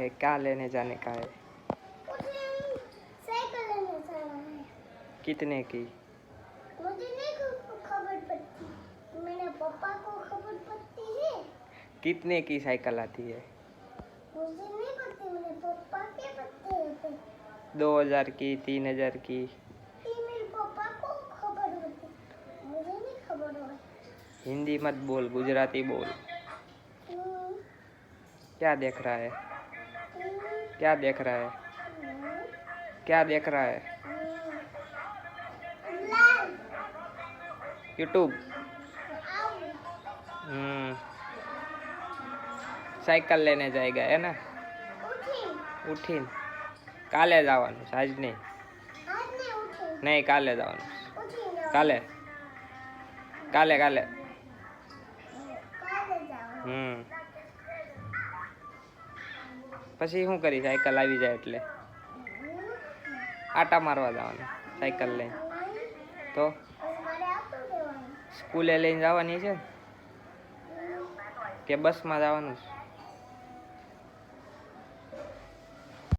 है क्या लेने जाने का है? साइकिल लेने है कितने की? मुझे नहीं खबर पड़ती। मेरे पापा को खबर पड़ती है। कितने की साइकिल आती है? मुझे नहीं पड़ती मेरे पापा के पड़ते होते दो हज़ार की तीन हज़ार की? मेरे पापा को खबर होती मुझे नहीं खबर हो। हिंदी मत बोल गुजराती बोल। हम्म, क्या देख रहा है? क्या देख रहा है हम्म, क्या देख रहा है हम्म। लाल यूट्यूब आओ हम्म સાયકલ લઈને જાય હે ને उठी ઉઠીને કાલે જવાનું છે, આજ નહીં आज नहीं उठी નહીં કાલે જવાનું उठी ना કાલે કાલે કાલે પછી શું કરી, સાયકલ આવી જાય એટલે? આટા મારવા જવાનું, સાયકલ લઈને. તો? સ્કૂલે લઈને જવાની છે? કે બસમાં જવાનું છે?